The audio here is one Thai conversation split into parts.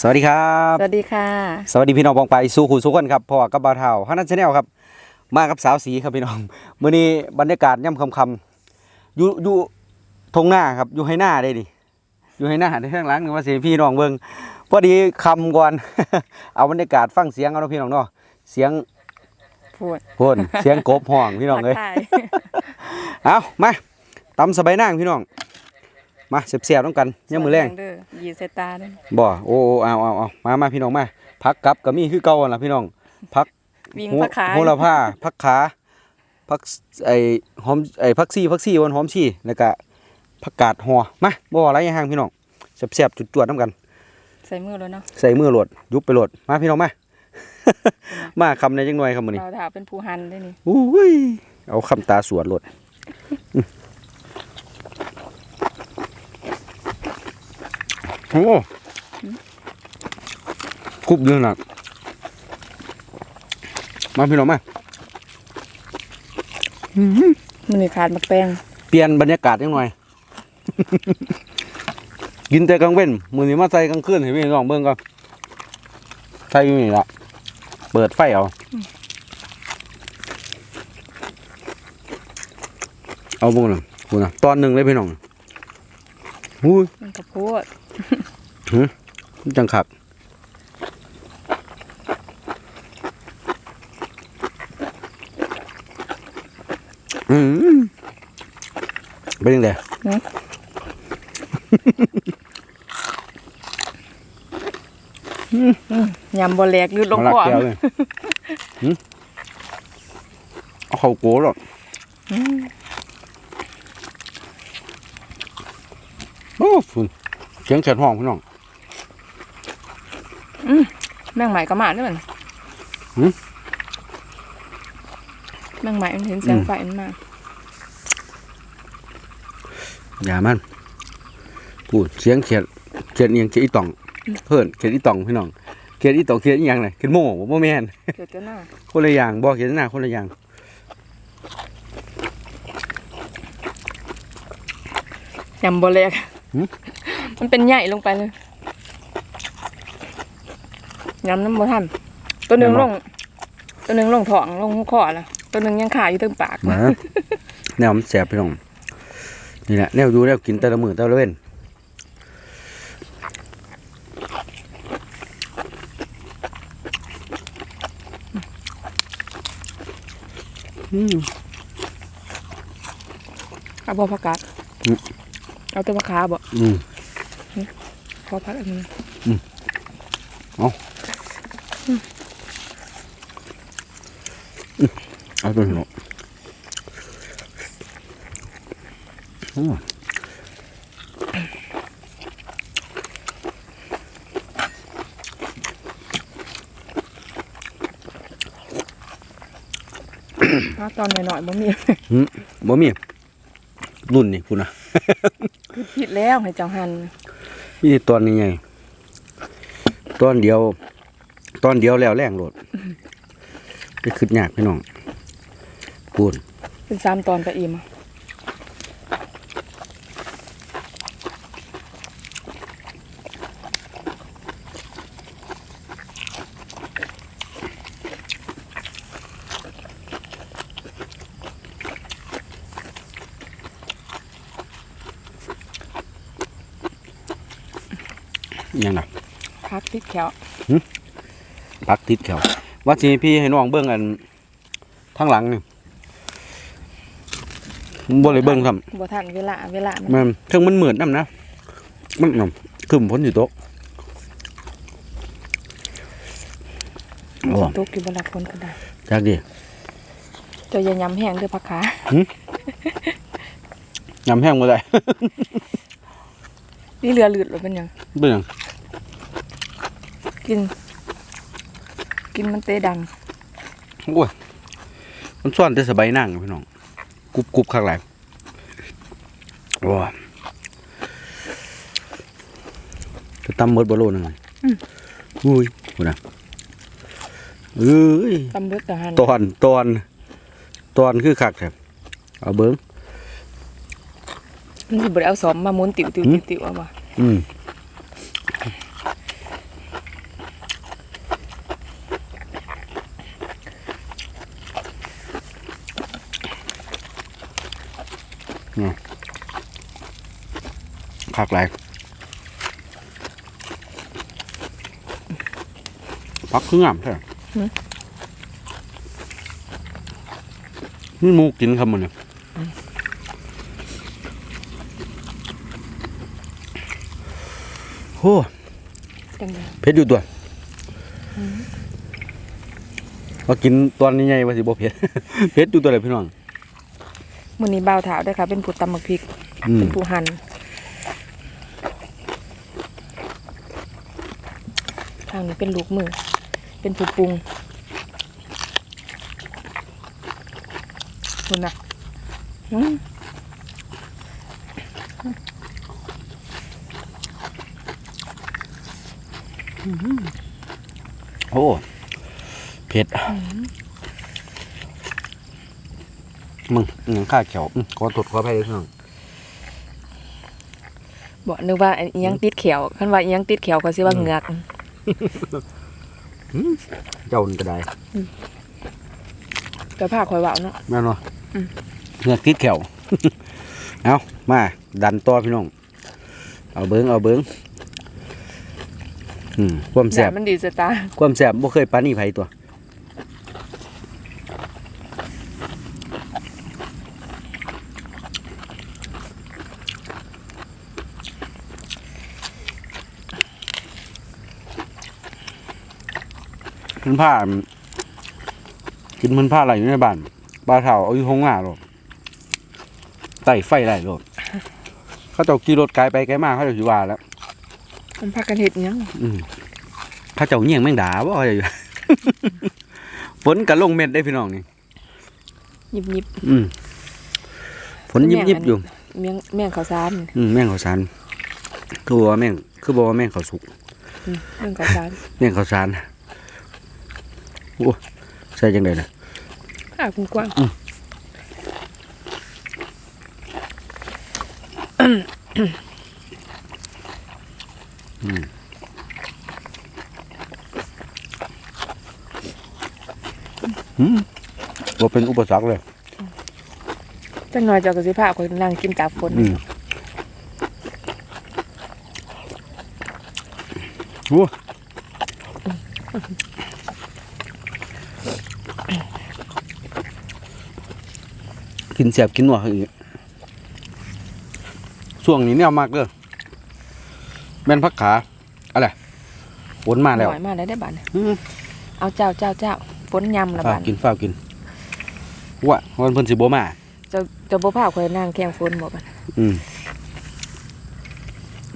สวัสดีครับ สวัสดีค่ะ สวัสดีพี่น้องปองไปสู่ขู่สู่คนครับพ่อกับบ่าวเท่าฮันนันชาแนลครับ มากับสาวสีครับพี่น้องมื้อนี้บรรยากาศย่ำค่ำๆอยู่อยู่ทงหน้าครับอยู่ให้หน้าได้ดิอยู่ให้หน้าในข้างหลังนึงว่าสิให้พี่น้องเบิ่งพอดีคำก่อน เอาบรรยากาศฟังเสียงเอาเนาะพี่น้องเนาะเสียงพูดพ่นเสียงกบห้องพี่น้องเอ้ยทักทายเอามาตำสบายนางพี่น้อง มาเสียบๆต้องกันย่ำมือแรงเด้อยีเซตาเด้อบ่โอ้โอ้เอาเอาเอามามาพี่น้องมาพักกับก็มีคือเก่าหั่นล่ะพี่น้องพักวิ่งโหผักขาโหระพาพักขาพักไอ้หอมไอ้พักซี่พักซี่วันหอมชี่แล้วก็ผักกาดหัวมาบ่อะไรอย่างห่างพี่น้องแซ่บๆจุดจวดๆน้ำกัน ใส่มือแล้วเนาะใส่มือโหลดยุบไปโหลดมาพี่น้องมามาคำในจังหน่อยคำมื้อนี้เราถาเป็นผู้หันได้นี่อุ้ยเอาคำตาสวดโหลด โอ้คุบเรื่องหนักมาพี่น้องมามันมีขาดมักแป้งเปลี่ยนบรรยากาศจังหน่อย กินแต่กลางเว้นมือนี้มาใส่กลางคืนให้พี่น้องเบิ่งก่อนใส่อยู่นี่ละเปิดไฟเอา เอาบุ้งน่ะบุ้งน่ะตอนหนึ่งเลยพี่น้องอุ้ยมันกระโพด จังขักอืมเป็นยังไงยำบอแหลกยืดลงมาลักคอแก้วเลยหึเอาเขาโก้หรอกอืมโอ้ฝุ่นเสียงแฉดห้องพี่น้อง แมงไหมก็มาด้วยมันหืม แมงไหมมันเห็นแสงไฟมันมาอย่ามันพูดเสียงเขียดเขียดเอียงเขียดอีตอง เพิ่นเขียดอีตองพี่น้องเขียดอีตองเขียดอีหยังเลยเขียดโม่บ่บ่แม่นเกิดจะหน้าคนละอย่างบ่เขียดหน้าคนละอย่างยำบอแหลกมันเป็นใหญ่ลงไปเลย ยำน้ำบ่ทันตัวหนึ่งลง ตัวหนึ่งลงท้องลงคอแล้วตัวหนึ่งยังขาอยู่เต็มปากมาแนวมันแสบพี่น้องนี่แหละแนวอยู่แนวกินแต่ละมื้อแต่ละเว้นอืมเอาบ่ผักกาดอืมเอาตัวผักขาบ่อืมพอพักอันนี้เอา ตัวหนูอืมถ้าตอนหน่อยๆบ่มีบ่มีรุ่นนี่คุณนะคือผิดแล้วให้เจ้าหันนี่ตอนนี้ไงตอนเดียว ตอนเดียวแล้วแรงโหลดไปขึ้นยากพี่น้องพูดเป็นสามตอนกะอิ่มอะอิหยังน่ะพักติดแขว พักติดแถวว่าสิให้พี่ให้น้องเบิ่งอันทางหลังนี่บ่เลยเบิ่งซ้ำบ่ทันเวลาเวลามันมันถึงมันเหมือนน้ำนะมันน่ะขึ้นพ้นอยู่โต๊ะโอ้ตกอยู่บนหลักคนก็ได้จักดิเจะอย่ายำแห้งเด้วยผักขายำแห้งมาได้นี่เรือหลืดหรือเป็นหยังเป็นหยังกิน กินมันเตะดังโอ้ยมันซ่อนแต่สบายนั่งพี่น้องกรุบกรุบข้างหลังว้าจะตำเมิดบอลโลนึงไงอุ้ยพูดนะเอ้ยตำเลือดแต่หันตอนตอนตอนคือคักแถบเอาเบิ้งมันสิบ่ได้เอาสอมมาหมุนติ๋วติ๋วติ๋วติ๋วเอามาอืม คักหลายพักเครื่องงามใช่ไหมนี่หมูกินคำมันเนี่ยโอ้จังไดเผ็ดอยู่ตัวมากินตอนนี้ไงว่าสิบ่เผ็ดเผ็ดอยู่ตัวเลยพี่น้อง มื้อนี้บ่าวถาวด้วยค่ะ เป็นผู้ตำบักพริกอืมเป็นผู้หั่นทางนี้เป็นลูกมือ เป็นผู้ปรุงคุณน่ะอืมโอ้ เผ็ด มึงอิหยังข้าเขียวอื้อขอตดขอไปเลยพี่น้องบอกนึกว่าอิหยังติดเขียวคันว่าอิหยังติดเขียวก็สิว่าเหงือกเจ้านี่ก็ได้ก็พาข่อยเว้าเนาะ แม่นบ่อืม เหงือกติดแขวเอามา ดันต่อพี่น้อง เอาเบิ้งเอาเบิ้งอืมความแสบน่ะมันดีสตาร์ความแสบบ่เคยปานนี้ไผตัว มันผ้ากินมันผ้าอะไรอยู่ในบ้านปลาเถาเอาอยู่ห้องหน้าหรอกไต่ไฟได้หรอกเขาเจ้าขี่รถไกลไปไกลมาเขาเจ้าสิว่าแล้วมันพากันเฮ็ดอิหยังอืมเขาเจ้าเงี่ยงแม่งด่าบ่เขาเจ้าอยู่ฝนกะลงเม็ดได้พี่น้องนี่ยิบยิบอืมฝนยิบยิบอยู่เมียงเมียงข้าวสารอืมแม่งข้าวสารคือบอกว่าแม่งคือบอกว่าแม่งข้าวสุกอืมเมียงข้าวสารแม่งข้าวสาร โอ้ใส่จังไดล่ะอ่ากว้างอืมอืมบ่เป็นอุปสรรคเลยๆจังหน่อยเจ้าก็สิพาข่อยนั่งกินตากฝนอืมโอ้ กินแสบกินหนัวอีกช่วงนี้เนี่ยมากเลยแม่นพักขาอะไรฝนมาแล้วหน่อยมาแล้วได้บัดน่ะอืมเอาเจ้าเจ้าเจ้าฝนยำละฝ้าบัวดกินฝ้าวกินว่าวันเพิ่นสิบ่มาเจ้าเจ้าบ่พาข่อยนั่งแข่งฝนบ่บัดอืม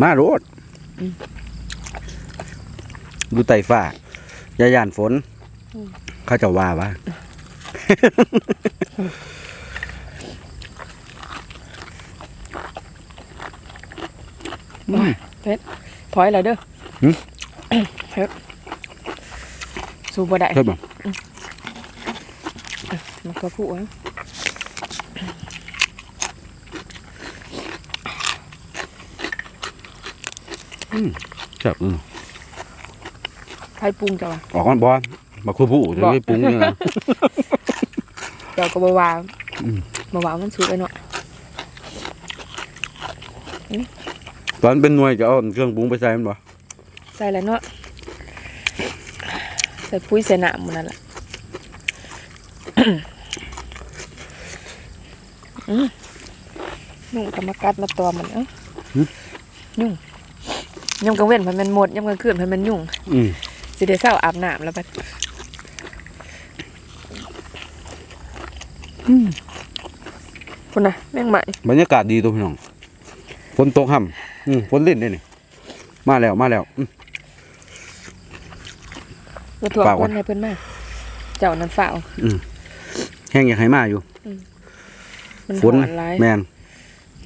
มาโรดอืมดูไต่ฟ้าอย่าย่านฝน เขาเจะว่าว่า อืมถอยแล้วเด้อหึเฮ็ดสู้บ่ได้ใช่ป่ะมันก็พูดว่าใช่อืมไผปรุงเจ้าอะออกมันบอลมาคุยผู้จะบอกไม่ปรุงยังไงเจ้าก็บ่ว่าอืมบ่ว่ามันสุกไอ้เนาะ ตอนเป็นหน่วยจะเอาเครื่องปรุงไปใส่มันบ่ใส่แล้วเนาะใส่ปุ๋ยใส่น้ำมันนั่นล่ะอืมยุ่งก็มากัดมาตอมมันเอ้ายุ่งยามกลางเว้นมันเป็นหมดยามกลางคืนมันเป็นยุ่งอืมสิได้เศร้าอาบน้ำแล้วบัดอืมคุณน่ะแม่งใหม่บรรยากาศดีตัวพี่น้องฝนตกห่ำ อืมฝนเล่นได้นี่มาแล้วมาแล้วอืมมาถ่วงฝากคไว้นให้เพิ่นมาเจ้านั้นฝ่าว แห้งอยากให้มาอยู่มันฝนหอนหลายแมน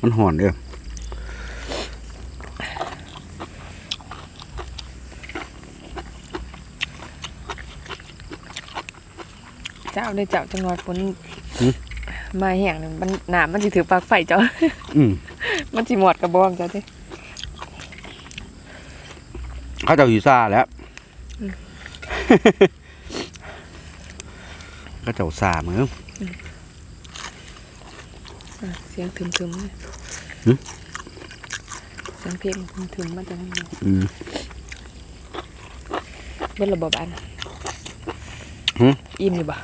มันห่อนเด้อเจ้าได้เจ้าจังหวัดฝนมาแห้งนึงมันน้ำมันสิถือปลักไฟเจ้า อืมมันสิหมดกระบองเจ้าเด้ เขาเจ้าอยู่ซ่าแล้วเขาเจ้าซ่าเหมือนอะเสียงทึมๆเลยหึเสียงเพลงถึงมันจะนั่นเลยอืมเล่นระบบอันหืมอิ่มอยู่บ่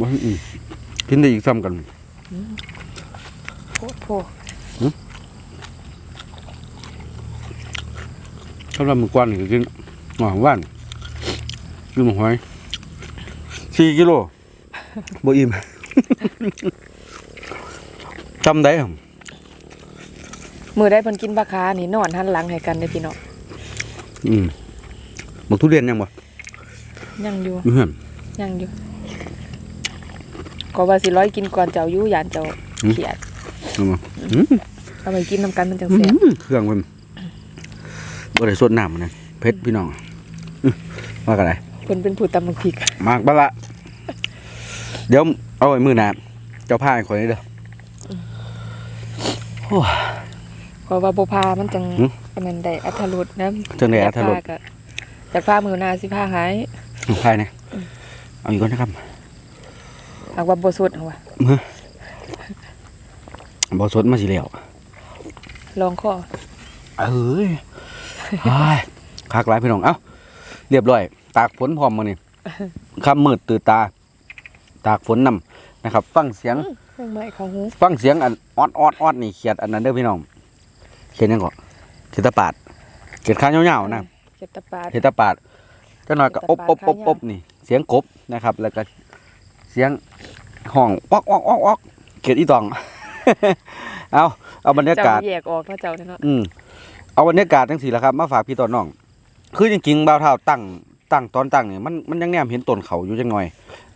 บ่อืมกินได้อีกซ้ำกันโคตรโพ สำหรับมื้อกวนนี่ก็กินหอมหวานกินหอย4กิโลบ่อิ่มจำได้ครับมือได้เพิ่นกินปลาคานี่นอนหันหลังให้กันเด้อพี่น้องอืมบักทุเรียนยังบ่ยังอยู่อยู่เฮือน ยังอยู่ก็ว่าสิร้อยกินก่อนเจ้าอยู่ยานเจ้าหืม เขียดเอามาอืม เอาไปกินน้ำกันมันจังอืแซ่บมเครื่องมัน บ่ได้สดน้ำมันนะเผ็ดพี่น้องอื้อว่ากันไดเพิ่นเป็นผู้ตำบักพริกมากบะละเดี๋ยวเอาไว้มือหนาเจ้าผ้าให้ข่อยนี่เด้อโอ้ยเพราะว่าบ่พามันจังหืมอันนั้นได้อัธรสนะจังได้อรรถรสยากพาก็อยากพามือหน้าสิพาหายผ้าเนี่ยเอาอีกก่อนนะครับหากว่าบ่สดเอาว่ะบ่สดมาสิแล้วลองคอเอ้ยอ้าย คักหลายพี่น้อง เอ้า เรียบร้อย ตากฝนพร้อมมื้อนี้ค่ำมืดตื่นตา ตากฝนนํนะครับ ฟังเสียงเครื่องไม้เข้าหูฟังเสียงอันออดออดออดนี่เขียดอันนั้นเด้อพี่น้องเขียดหยังก็เขียดตะปาดเขียดขายาวๆนะเจ็ดตะปาดเขียดตะปาดก็หน่อยก็อบอบอบอบนี่ เสียงกบนะครับ แล้วก็เสียงห้องออกออกออกออกเขียดอีตอง เอาเอาบรรยาเจ้ากาศแยกออกเนาะเจ้าเนี่ยเนาะอืม เอาบรรยากาศทั้งสี่แหละครับมาฝากพี่ตอนน้อง คือจริงๆบ่าวเท่าตั้งตั้งตอนตั้งเนี่ยมันมันยังแนมเห็นต้นเขาอยู่จังหน่อย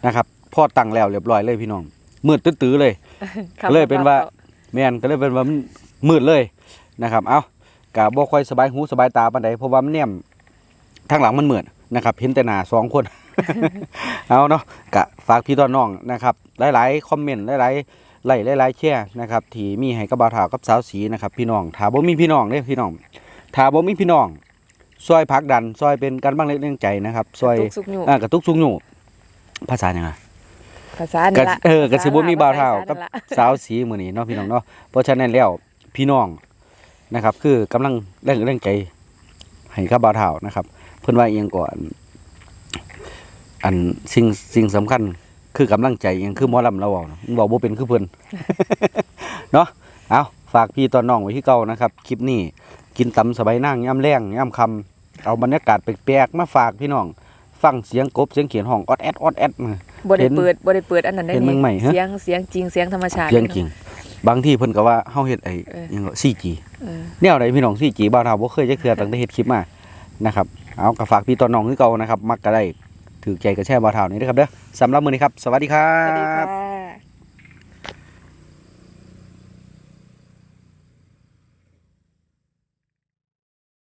นะครับพอตั้งแล้วเรียบร้อยเลยพี่น้องมืดตื้อๆเลยขับเลยเป็นว่ารถแม่นก็เลยเป็นว่ามันมืดเลยนะครับ เอากะบ่ค่อยสบายหูสบายตาปานใดเพราะว่ามันแนมทางหลังมันมืดนะครับเห็นแต่หน้าสองคน เอาเนาะกะฝากพี่ตอนน้องนะครับ หลายๆคอมเมนต์หลายๆ ไลค์หลายๆแชร์นะครับที่มีให้กับบ่าวเท่ากับสาวสีนะครับ พี่น้องถ้าบ่มีพี่น้องเด้พี่น้องถ้าบ่มีพี่น้องซอยพักดันซอยเป็นกันบ้างเล็กเรื่องใจนะครับซอยตุกสุกอยู่อ่ากระตุกซุงอยู่ภาษาหยังไง ภาษานี่ละก็เออก็สิบ่มีบ่าวเฒ่ากับ ภษนี่ละสาวสีมื้อนี้เนาะพี่น้องเนาะเพราะฉะนั้นแล้วพี่น้องนะครับ คือกำลังเร่งเร่งใจให้กับบ่าวเฒ่านะครับ เพิ่นว่าเอียงก่อนอันสิ่งสิ่งสำคัญ คือกำลังใจเอียงคือหมอลำเราเว้านะมันเว้าบ่เป็นคือเพิ่น เนาะเอาฝากพี่ตอนน้องไว้ที่เก่านะครับ คลิปนี้กินตำสบายนั่งย่ำแรงย่ำคำเอาบรรยากาศแปลกๆมาฝากพี่น้อง ฟังเสียงกบเสียงเขียนห้องออดแอดออดแอดมา บ่ได้เห็นเปิดบ่ได้เปิดอันนั้นได้เห็นนี่มึงใหม่ฮะ เสียงเสียงจริงเสียงธรรมชาติ เสียงจริง บางที่เพิ่นก็ว่าเฮาเฮ็ดไอ้เออหยังก็ 4G เออ แนวใดพี่น้อง 4G บ่าวเฒ่าบ่เคยจะเทื่อตั้งแต่เฮ็ดคลิปมานะครับเอาก็ฝากพี่ตอนน้องคือเก่านะครับ มักก็ได้ ถือใจก็แชร์บ่าวเท่านี้นะครับเด้อสำหรับมือนี้ครับ สวัสดีครับ